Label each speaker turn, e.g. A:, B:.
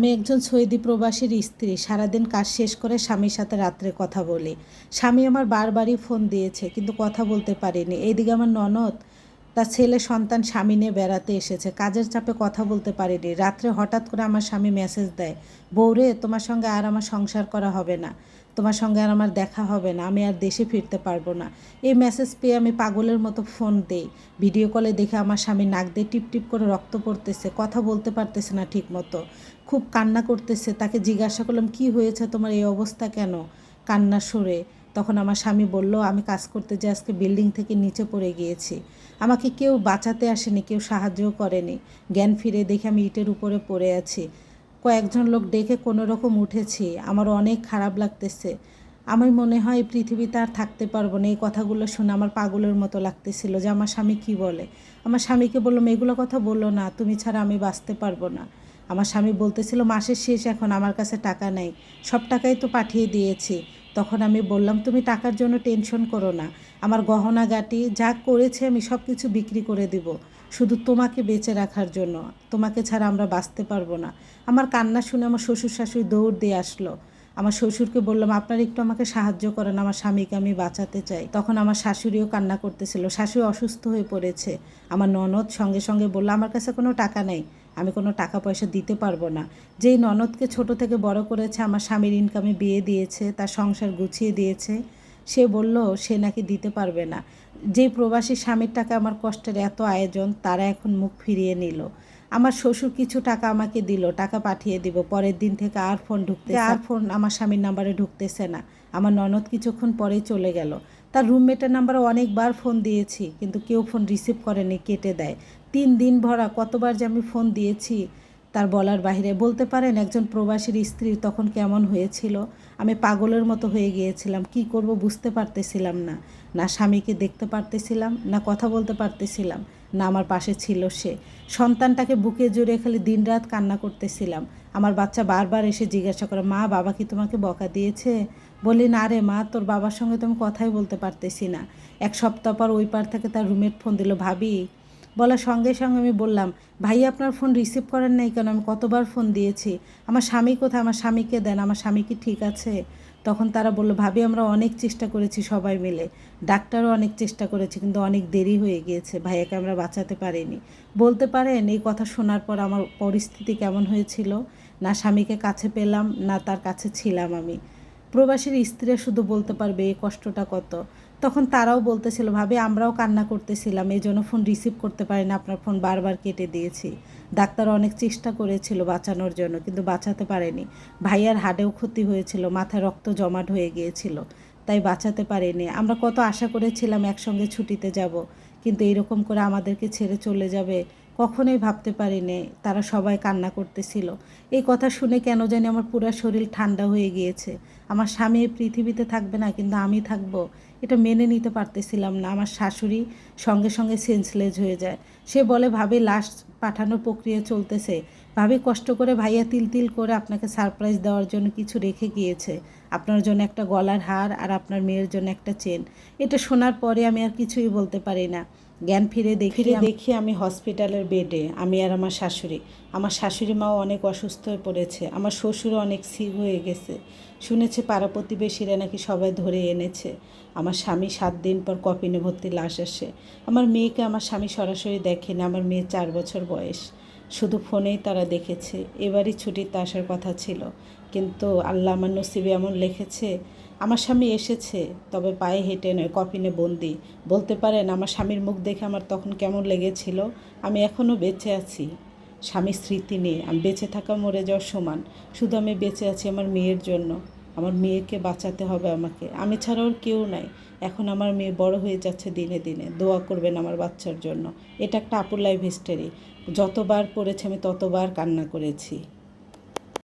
A: আমি একজন সৌদি প্রবাসীর স্ত্রী। সারাদিন কাজ শেষ করে স্বামীর সাথে রাত্রে কথা বলি। স্বামী আমার বারবারই ফোন দিয়েছে, কিন্তু কথা বলতে পারিনি। এইদিকে আমার ননদ, তার ছেলে, সন্তান স্বামী নিয়ে বেড়াতে এসেছে। কাজের চাপে কথা বলতে পারিনি। রাত্রে হঠাৎ করে আমার স্বামী মেসেজ দেয় বৌরে তোমার সঙ্গে আর আমার সংসার করা হবে না। তোমার সঙ্গে আর আমার দেখা হবে না, আমি আর দেশে ফিরতে পারব না। এই মেসেজ পেয়ে আমি পাগলের মতো ফোন দেই। ভিডিও কলে দেখে আমার স্বামী নাক দিয়ে টিপ টিপ করে রক্ত পড়তেছে, কথা বলতে পারতেছে না ঠিক মতো খুব কান্না করতেছে, তাকে জিজ্ঞাসা করলাম, কি হয়েছে তোমার এই অবস্থা কেন? কান্না সরে, তখন আমার স্বামী বলল, আমি কাজ করতে যে আজকে বিল্ডিং থেকে নিচে পড়ে গিয়েছি। আমাকে কেউ বাঁচাতে আসেনি, কেউ সাহায্যও করেনি। জ্ঞান ফিরে দেখে আমি ইটের উপরে পড়ে আছি। কয়েকজন লোক ডেকে কোনো রকম উঠেছি। আমার অনেক খারাপ লাগতেছে। আমার মনে হয় পৃথিবীতে আর থাকতে পারব না। এই কথাগুলো শুনে আমার পাগলের মতো লাগতেছিল যে, আমার স্বামী কি বলে? আমার স্বামীকে বললাম, এগুলো কথা বলল না। তুমি ছাড়া আমি বাঁচতে পারব না। আমার স্বামী বলতেছিল, মাসের শেষ এখন, আমার কাছে টাকা নেই। সব টাকাই তো পাঠিয়ে দিয়েছি। তখন আমি বললাম, তুমি টাকার জন্য টেনশন করো না। আমার গহনা গাটি যা করেছে আমি সব কিছু বিক্রি করে দিব। শুধু তোমাকে বেঁচে রাখার জন্য। তোমাকে ছাড়া আমরা বাঁচতে পারব না। আমার কান্না শুনে আমার শ্বশুর শাশুড়ি দৌড় দিয়ে আসলো। আমার শ্বশুরকে বললাম, আপনার একটু আমাকে সাহায্য করেন, আমার স্বামীকে আমি বাঁচাতে চাই। তখন আমার শাশুড়িও কান্না করতেছিল। শাশুড়ি অসুস্থ হয়ে পড়েছে। আমার ননদ সঙ্গে সঙ্গে বলল, আমার কাছে কোনো টাকা নেই। আমি কোনো টাকা পয়সা দিতে পারব না। যেই ননদকে ছোট থেকে বড় করেছে, আমার স্বামীর ইনকামে বিয়ে দিয়েছে, তার সংসার গুছিয়ে দিয়েছে। সে বলল, সে নাকি দিতে পারবে না। যে প্রবাসী স্বামীর টাকা আমার কষ্টের এত আয়োজন তারা এখন মুখ ফিরিয়ে নিল। আমার শ্বশুর কিছু টাকা আমাকে দিল টাকা পাঠিয়ে দিব পরের দিন থেকে আর ফোন ঢুকতে আর ফোন আমার স্বামীর নাম্বারে ঢুকতেছে না। আমার ননদ কিছুক্ষণ পরেই চলে গেল। তার রুমমেটের নাম্বারে অনেকবার ফোন দিয়েছি কিন্তু কেউ ফোন রিসিভ করেনি কেটে দেয়। তিন দিন ভরা কতবার যে আমি ফোন দিয়েছি তার বলার বাইরে বলতে পারেন, একজন প্রবাসীর স্ত্রী তখন কেমন হয়েছিল? আমি পাগলের মতো হয়ে গিয়েছিলাম, কি করব বুঝতে পারতেছিলাম না। না স্বামীকে দেখতে পারতেছিলাম, না কথা বলতে পারতেছিলাম, না আমার পাশে ছিল সে। সন্তানটাকে বুকে জুড়ে খালি দিনরাত কান্না করতেছিলাম। আমার বাচ্চা বারবার এসে জিজ্ঞাসা করে, মা, বাবা কি তোমাকে বকা দিয়েছে? বলি, না রে মা, তোর বাবার সঙ্গে তো আমি কথাই বলতে পারতেছি না। এক সপ্তাহ পর ওই পার থেকে তার রুমের ফোন দিল, ভাবি বলার সঙ্গে সঙ্গে আমি বললাম ভাই আপনার ফোন রিসিভ করেন নাই কেন? আমি কতবার ফোন দিয়েছি। আমার স্বামী কোথায়? আমার স্বামীকে দেন। আমার স্বামী কি ঠিক আছে? তখন তারা বলল, ভাবি, আমরা অনেক চেষ্টা করেছি সবাই মিলে। ডাক্তারও অনেক চেষ্টা করেছে, কিন্তু অনেক দেরি হয়ে গিয়েছে। ভাইয়াকে আমরা বাঁচাতে পারিনি। বলতে পারেন, এই কথা শোনার পর আমার পরিস্থিতি কেমন হয়েছিল? না স্বামীকে কাছে পেলাম, না তার কাছে ছিলাম আমি। প্রবাসীর স্ত্রীরা শুধু বলতে পারবে, এই কষ্টটা কত? তখন তারাও বলতেছিল, ভাবে, আমরাও কান্না করতেছিলাম এই জন্য ফোন রিসিভ করতে পারি না আপনার ফোন বারবার কেটে দিয়েছি। ডাক্তার অনেক চেষ্টা করেছিল বাঁচানোর জন্য, কিন্তু বাঁচাতে পারেনি। ভাইয়ার হাড়েও ক্ষতি হয়েছিল, মাথায় রক্ত জমাট হয়ে গিয়েছিল, তাই বাঁচাতে পারেনি। আমরা কত আশা করেছিলাম একসঙ্গে ছুটিতে যাব, কিন্তু এরকম করে আমাদেরকে ছেড়ে চলে যাবে কখনোই ভাবতে পারিনি তারা সবাই কান্না করতেছিল। এই কথা শুনে কেন জানি আমার পুরো শরীর ঠান্ডা হয়ে গিয়েছে। আমার স্বামী পৃথিবীতে থাকবে না, কিন্তু আমি থাকব। এটা মেনে নিতে পারতেছিলাম না। আমার শাশুড়ি সঙ্গে সঙ্গে সেন্সলেজ হয়ে যায়। সে বলে, ভাবে, লাশ পাঠানোর প্রক্রিয়া চলতেছে। ভাবে, কষ্ট করে ভাইয়া তিল তিল করে আপনাকে সারপ্রাইজ দেওয়ার জন্য কিছু রেখে গিয়েছে। আপনার জন্য একটা গলার হার আর আপনার মেয়ের জন্য একটা চেন এটা শোনার পরে আমি আর কিছুই বলতে পারি না। জ্ঞান ফিরে দেখি দেখি আমি হসপিটালের বেডে আমি আর আমার শাশুড়ি। আমার শাশুড়ি মাও অনেক অসুস্থ হয়ে পড়েছে। আমার শ্বশুরও অনেক সিক হয়ে গেছে। শুনেছে পাড়া প্রতিবেশীরা নাকি সবাই ধরে এনেছে। আমার স্বামী সাত দিন পর কপিনে ভর্তি লাশ আসে। আমার মেয়েকে আমার স্বামী সরাসরি দেখেনি আমার মেয়ে চার বছর বয়স। শুধু ফোনেই তারা দেখেছে। এবারই ছুটিতে আসার কথা ছিল। কিন্তু আল্লাহ আমার নসিবে এমন লিখেছে আমার স্বামী এসেছে, তবে পায়ে হেঁটে নয় কপিনে বন্দি। বলতে পারেন, আমার স্বামীর মুখ দেখে আমার তখন কেমন লেগেছিল? আমি এখনও বেঁচে আছি। স্বামীর স্মৃতি নিয়ে আমি বেঁচে থাকা মরে যাওয়ার সমান। শুধু আমি বেঁচে আছি আমার মেয়ের জন্য। আমার মেয়েকে বাঁচাতে হবে আমাকে। আমি ছাড়া ওর কেউ নাই। এখন আমার মেয়ে বড় হয়ে যাচ্ছে দিনে দিনে। দোয়া করবেন আমার বাচ্চার জন্য। এটা একটা আপুর লাইফ হিস্টোরি যতবার পড়েছে আমি ততবার কান্না করেছি।